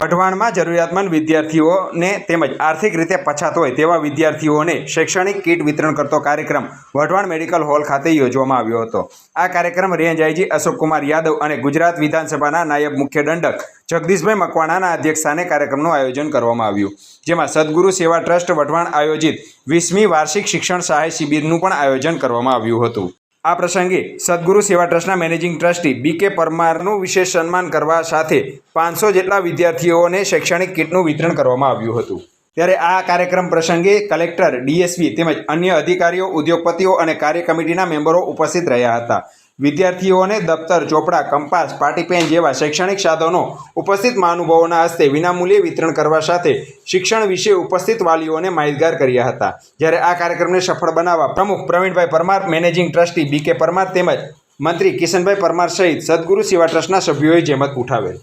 વઢવાણમાં જરૂરિયાતમંદ વિદ્યાર્થીઓને તેમજ આર્થિક રીતે પછાત હોય તેવા વિદ્યાર્થીઓને શૈક્ષણિક કીટ વિતરણ કરતો કાર્યક્રમ વઢવાણ મેડિકલ હોલ ખાતે યોજવામાં આવ્યો હતો. આ કાર્યક્રમ રેન્જ આઈજી અશોકકુમાર યાદવ અને ગુજરાત વિધાનસભાના નાયબ મુખ્ય દંડક જગદીશભાઈ મકવાણાના અધ્યક્ષસ્થાને કાર્યક્રમનું આયોજન કરવામાં આવ્યું. જેમાં સદગુરુ સેવા ટ્રસ્ટ વઢવાણ આયોજિત વીસમી વાર્ષિક શિક્ષણ સહાય શિબિરનું પણ આયોજન કરવામાં આવ્યું હતું. આ પ્રસંગે સદગુરુ સેવા ટ્રસ્ટના મેનેજિંગ ટ્રસ્ટી બી કે પરમારનું વિશેષ સન્માન કરવા સાથે પાંચસો જેટલા વિદ્યાર્થીઓને શૈક્ષણિક કીટનું વિતરણ કરવામાં આવ્યું હતું. ત્યારે આ કાર્યક્રમ પ્રસંગે કલેક્ટર, ડીએસપી તેમજ અન્ય અધિકારીઓ, ઉદ્યોગપતિઓ અને કાર્ય કમિટીના મેમ્બરો ઉપસ્થિત રહ્યા હતા. વિદ્યાર્થીઓને દફતર, ચોપડા, કંપાસ પાટીપેન જેવા શૈક્ષણિક સાધનો ઉપસ્થિત મહાનુભાવોના હસ્તે વિનામૂલ્યે વિતરણ કરવા સાથે શિક્ષણ વિશે ઉપસ્થિત વાલીઓને માહિતગાર કર્યા હતા. જ્યારે આ કાર્યક્રમને સફળ બનાવવા પ્રમુખ Pravinbhai Parmar, managing trustee B K Parmar તેમજ મંત્રી કિશનભાઈ પરમાર સહિત સદગુરુ સેવા ટ્રસ્ટના સભ્યોએ જહેમત ઉઠાવેલ.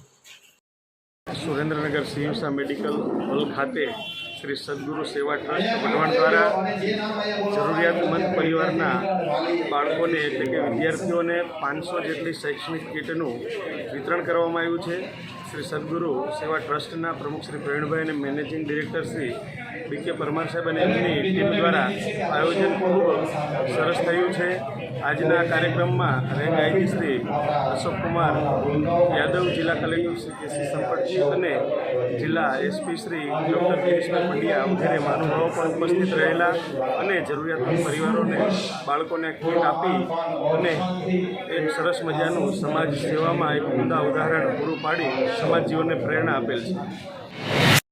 સુરેન્દ્રનગર સિંહસા મેડિકલ હોલ ખાતે શ્રી સદગુરુ સેવા ટ્રસ્ટ વઢવાણ દ્વારા જરૂરિયાતમંદ પરિવારના બાળકોને એટલે કે વિદ્યાર્થીઓને પાંચસો જેટલી શૈક્ષણિક કીટનું વિતરણ કરવામાં આવ્યું છે. શ્રી સદગુરુ સેવા ટ્રસ્ટના પ્રમુખ શ્રી પ્રવીણભાઈ અને મેનેજિંગ ડિરેક્ટર શ્રી બી કે પરમાર સાહેબ અને એમની ટીમ દ્વારા આયોજન ખૂબ સરસ થયું છે. આજના કાર્યક્રમમાં રેન્જ આઈજી શ્રી અશોક કુમાર, યાદવ જિલ્લા કલેક્ટર શ્રી કેસી સંપતજી અને જિલ્લા એસપી શ્રી ડૉક્ટર ગિરીશભાઈ પંડ્યા વગેરે મહાનુભાવો પણ ઉપસ્થિત રહેલા અને જરૂરિયાતમંદ પરિવારોને બાળકોને કીટ આપી અને એક સરસ મજાનું સમાજ સેવામાં એક ઉમદા ઉદાહરણ પૂરું પાડી સમાજ જીવનને પ્રેરણા આપેલ છે.